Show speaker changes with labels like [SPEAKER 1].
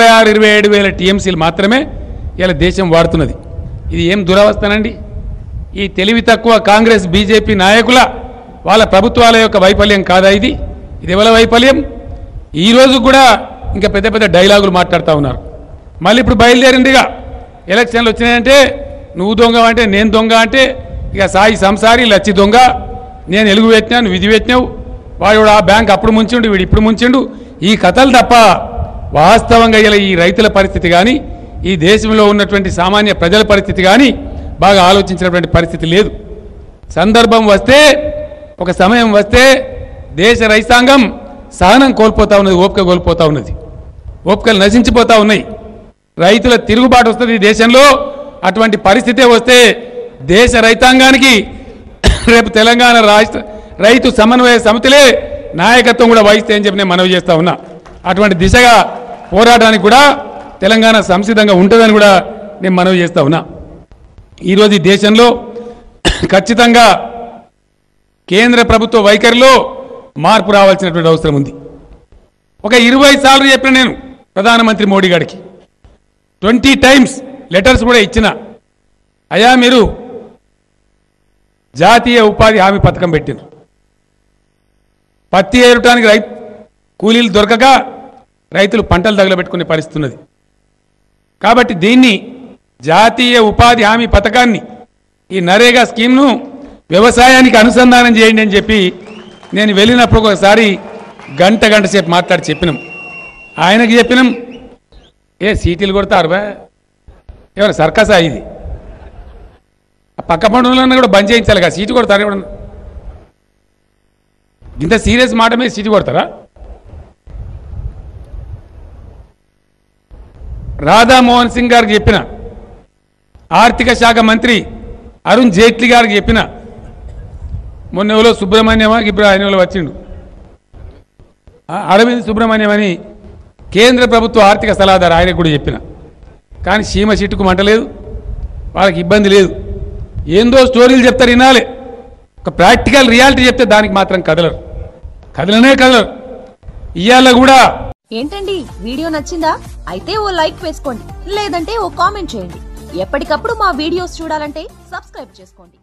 [SPEAKER 1] ఇరవై ఆరు ఇరవై ఏడు వేల టీఎంసీలు మాత్రమే ఇలా దేశం వాడుతున్నది. ఇది ఏం దురవస్థనండి? ఈ తెలివి తక్కువ కాంగ్రెస్ బీజేపీ నాయకుల వాళ్ళ ప్రభుత్వాల యొక్క వైఫల్యం కాదా ఇది? ఇది ఎవరి వైఫల్యం? ఈ కూడా ఇంకా పెద్ద పెద్ద డైలాగులు మాట్లాడుతూ ఉన్నారు. మళ్ళీ ఇప్పుడు బయలుదేరిందిగా. ఎలక్షన్లు వచ్చినాయంటే నువ్వు దొంగ అంటే నేను దొంగ అంటే ఇక సాయి సంసారి లచ్చి దొంగ నేను ఎలుగు పెట్టినాను విధి పెట్టినావు. వాడు ఆ బ్యాంక్ అప్పుడు ముంచిండు వీడు ఇప్పుడు ముంచిండు. ఈ కథలు తప్ప వాస్తవంగా ఇలా ఈ రైతుల పరిస్థితి కానీ ఈ దేశంలో ఉన్నటువంటి సామాన్య ప్రజల పరిస్థితి కానీ బాగా ఆలోచించినటువంటి పరిస్థితి లేదు. సందర్భం వస్తే ఒక సమయం వస్తే దేశ రైతాంగం సహనం కోల్పోతూ ఉన్నది ఓపిక కోల్పోతూ ఉన్నది. ఓపికలు నశించిపోతా ఉన్నాయి. రైతుల తిరుగుబాటు వస్తుంది ఈ దేశంలో. అటువంటి పరిస్థితే వస్తే దేశ రైతాంగానికి రేపు తెలంగాణ రాష్ట్ర రైతు సమన్వయ సమితిలే నాయకత్వం కూడా వహిస్తే అని చెప్పి నేను మనవి చేస్తా ఉన్నా. అటువంటి దిశగా పోరాటానికి కూడా తెలంగాణ సంసిద్ధంగా ఉంటుందని కూడా నేను మనవి చేస్తా ఉన్నా. ఈరోజు ఈ దేశంలో ఖచ్చితంగా కేంద్ర ప్రభుత్వ వైఖరిలో మార్పు రావాల్సినటువంటి అవసరం ఉంది. ఒక ఇరవై సార్లు చెప్పిన నేను ప్రధానమంత్రి మోడీ గారికి. ట్వంటీ టైమ్స్ లెటర్స్ కూడా ఇచ్చిన అయా మీరు జాతీయ ఉపాధి హామీ పథకం పెట్టిండ్రు పత్తి ఏరటానికి రైతు కూలీలు దొరకక రైతులు పంటలు తగలబెట్టుకునే పరిస్థితి ఉన్నది కాబట్టి దీన్ని జాతీయ ఉపాధి హామీ పథకాన్ని ఈ నరేగా స్కీమ్ను వ్యవసాయానికి అనుసంధానం చేయండి అని చెప్పి నేను వెళ్ళినప్పుడు ఒకసారి గంట గంట సేపు మాట్లాడి చెప్పినాం. ఆయనకి చెప్పినాం ఏ సీటీలు కొడతారు బా? ఏమన్నా సర్కసా ఇది? పక్క పండుగలన్నా కూడా బంద్ చేయించాలి కదా సీటు కొడతారు ఎవడన్నా ఇంత సీరియస్ మాట మీద సీటు కొడతారా? రాధామోహన్ సింగ్ గారికి చెప్పిన ఆర్థిక శాఖ మంత్రి అరుణ్ జైట్లీ గారికి చెప్పిన మొన్న ఎవరో సుబ్రహ్మణ్యమా ఇప్పుడు ఆయన వాళ్ళు వచ్చిండు. అరవింద్ సుబ్రహ్మణ్యం అని కేంద్ర ప్రభుత్వ ఆర్థిక సలహాదారు ఆయనకు కూడా చెప్పిన. కానీ సీమ చిట్టుకు మంటలేదు వాళ్ళకి ఇబ్బంది లేదు. ఏందో స్టోరీలు చెప్తారు వినాలి. ఒక ప్రాక్టికల్ రియాలిటీ చెప్తే దానికి మాత్రం కదలరు. కదలనే కదలరు. ఇయ్యాల కూడా
[SPEAKER 2] ఏంటండి? వీడియో నచ్చిందా? అయితే ఓ లైక్ వేసుకోండి. లేదంటే ఓ కామెంట్ చేయండి. ఎప్పటికప్పుడు మా వీడియోస్ చూడాలంటే సబ్స్క్రైబ్ చేసుకోండి.